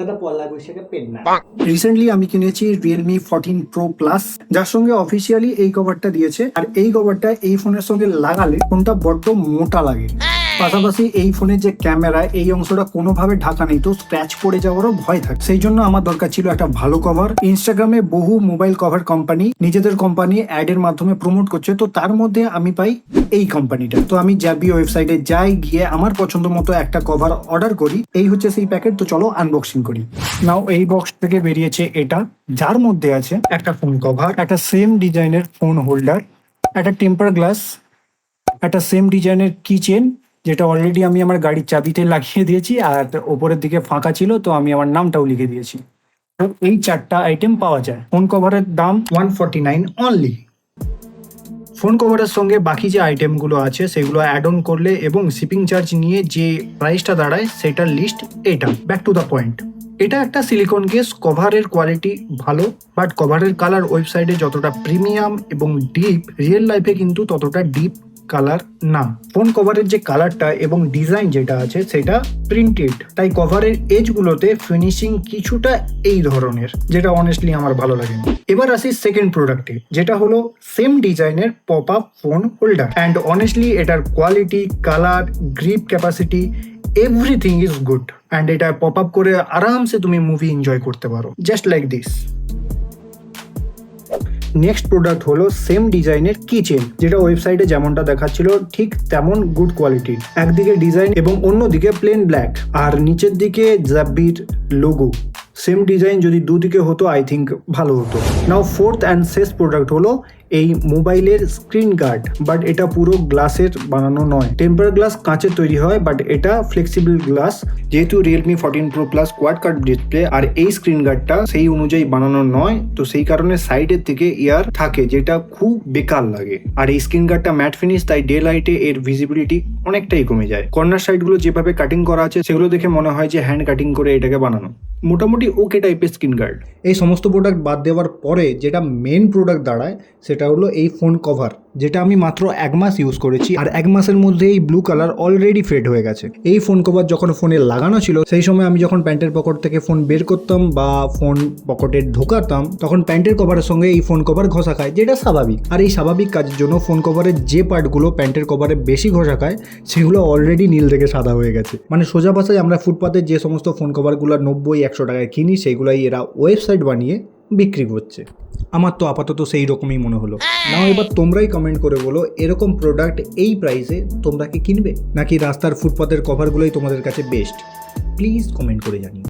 কথা পয়লা বৈশাখে পেন না। রিসেন্টলি আমি কিনেছি রিয়েলমি ফোরটিন প্রো প্লাস যার সঙ্গে অফিসিয়ালি এই কভারটা দিয়েছে আর এই কভারটা এই ফোনের সঙ্গে লাগালে ফোনটা বড্ড মোটা লাগে। পাশাপাশি এই ফোনের যে ক্যামেরা, এই অংশটা কোনোভাবে ঢাকা নেই, তো স্ক্র্যাচ পড়ে যাওয়ারও ভয় থাকে। সেই জন্য আমার দরকার ছিল একটা ভালো কভার ইনস্টাগ্রামে বহু মোবাইল কভার কোম্পানি নিজেদের কোম্পানি অ্যাড এর মাধ্যমে প্রমোট করছে, তো তার মধ্যে আমি পাই এই কোম্পানিটা তো আমি জ্যাবি ওয়েবসাইটে যাই, গিয়ে আমার পছন্দ মতো একটা কভার অর্ডার করি। এই হচ্ছে সেই প্যাকেট তো চলো আনবক্সিং করি। নাও এই বক্স থেকে বেরিয়েছে এটা, যার মধ্যে আছে একটা ফোন কভার একটা সেম ডিজাইনের ফোন হোল্ডার একটা টেম্পার গ্লাস একটা সেম ডিজাইনের কিচেন যেটা অলরেডি আমি আমার গাড়ির চাবিতে লাগিয়ে দিয়েছি আর ওপরের দিকে ফাঁকা ছিল, তো আমি আমার নামটাও লিখে দিয়েছি। তো এই চারটা আইটেম পাওয়া যায়। ফোন কভারের দাম one forty nine only phone কভারের সঙ্গে বাকি যে আইটেমগুলো আছে, সেগুলো অ্যাড অন করলে এবং শিপিং চার্জ নিয়ে যে প্রাইসটা দাঁড়ায়, সেটার লিস্ট এটা। ব্যাক টু দ্য পয়েন্ট এটা একটা সিলিকন কেস কভারের কোয়ালিটি ভালো বাট কভারের কালার ওয়েবসাইটে যতটা প্রিমিয়াম এবং ডিপ রিয়েল লাইফে কিন্তু ততটা ডিপ কালার না ফোন কভারের যে কালারটা এবং ডিজাইন যেটা আছে, সেটা প্রিন্টেড তাই কভারের এজগুলোতে ফিনিশিং কিছুটা এই ধরনের, যেটা অনেস্টলি আমার ভালো লাগে এবার আসি সেকেন্ড প্রোডাক্টে যেটা হলো সেম ডিজাইনের pop up phone holder and honestly এটার quality colour grip capacity everything is good and এটা পপ আপ করে আরামসে তুমি মুভি এনজয় করতে পারো। Just like this next product হলো সেম ডিজাইনের কিচেন যেটা ওয়েবসাইটে যেমনটা দেখাচ্ছিল, ঠিক তেমন গুড কোয়ালিটির একদিকে ডিজাইন এবং অন্যদিকে প্লেন ব্ল্যাক আর নিচের দিকে জাবির লোগো সেম ডিজাইন যদি দুদিকে হতো আই থিঙ্ক ভালো হতো। নাও ফোর্থ অ্যান্ড শেষ প্রোডাক্ট হলো এই মোবাইলের স্ক্রিন গার্ড বাট এটা পুরো গ্লাসের বানানো নয়। টেম্পার গ্লাস কাঁচের তৈরি হয় বাট এটা ফ্লেক্সিবল গ্লাস যেহেতু Realme fourteen pro plus quad curved display আর এই স্ক্রিন গার্ডটা সেই অনুযায়ী বানানো নয়, তো সেই কারণে সাইডের দিকে ইয়ার থাকে, যেটা খুব বেকার লাগে। আর এই স্ক্রিন গার্ডটা ম্যাট ফিনিশ তাই ডে লাইটে এর ভিজিবিলিটি অনেকটাই কমে যায়। কর্নার সাইডগুলো যেভাবে কাটিং করা আছে, সেগুলো দেখে মনে হয় যে হ্যান্ড কাটিং করে এটাকে বানানো। মোটামুটি ওকে টাইপের স্ক্রিন গার্ড এই সমস্ত প্রোডাক্ট বাদ দেওয়ার পরে যেটা মেন প্রোডাক্ট দাঁড়ায়, সেটা হলো এই ফোন কভার যেটা আমি মাত্র এক মাস ইউজ করেছি আর এক মাসের মধ্যে এই ব্লু কালার অলরেডি ফেড হয়ে গেছে। এই ফোন কভার যখন ফোনে লাগানো ছিল, সেই সময় আমি যখন প্যান্টের পকেট থেকে ফোন বের করতাম বা ফোন পকেটে ঢোকাতাম, তখন প্যান্টের কভারের সঙ্গে এই ফোন কভার ঘষা খায়, যেটা স্বাভাবিক। আর এই স্বাভাবিক কাজের জন্য ফোন কভারের যে পার্টগুলো প্যান্টের কভারে বেশি ঘষা খায়, সেগুলো অলরেডি নীল থেকে সাদা হয়ে গেছে। মানে সোজা ভাষায় আমরা ফুটপাতে যে সমস্ত ফোন কভারগুলো নব্বই, একশো টাকায় কিনি সেইগুলাই এরা ওয়েবসাইট বানিয়ে বিক্রি করছে আমার তো আপাতত সেই রকমই মনে হলো। নাও এবার তোমরাই কমেন্ট করে বলো, এরকম প্রোডাক্ট এই প্রাইসে তোমরা কি কিনবে? নাকি রাস্তার ফুটপাতের কভারগুলোই তোমাদের কাছে বেস্ট প্লিজ কমেন্ট করে জানিও।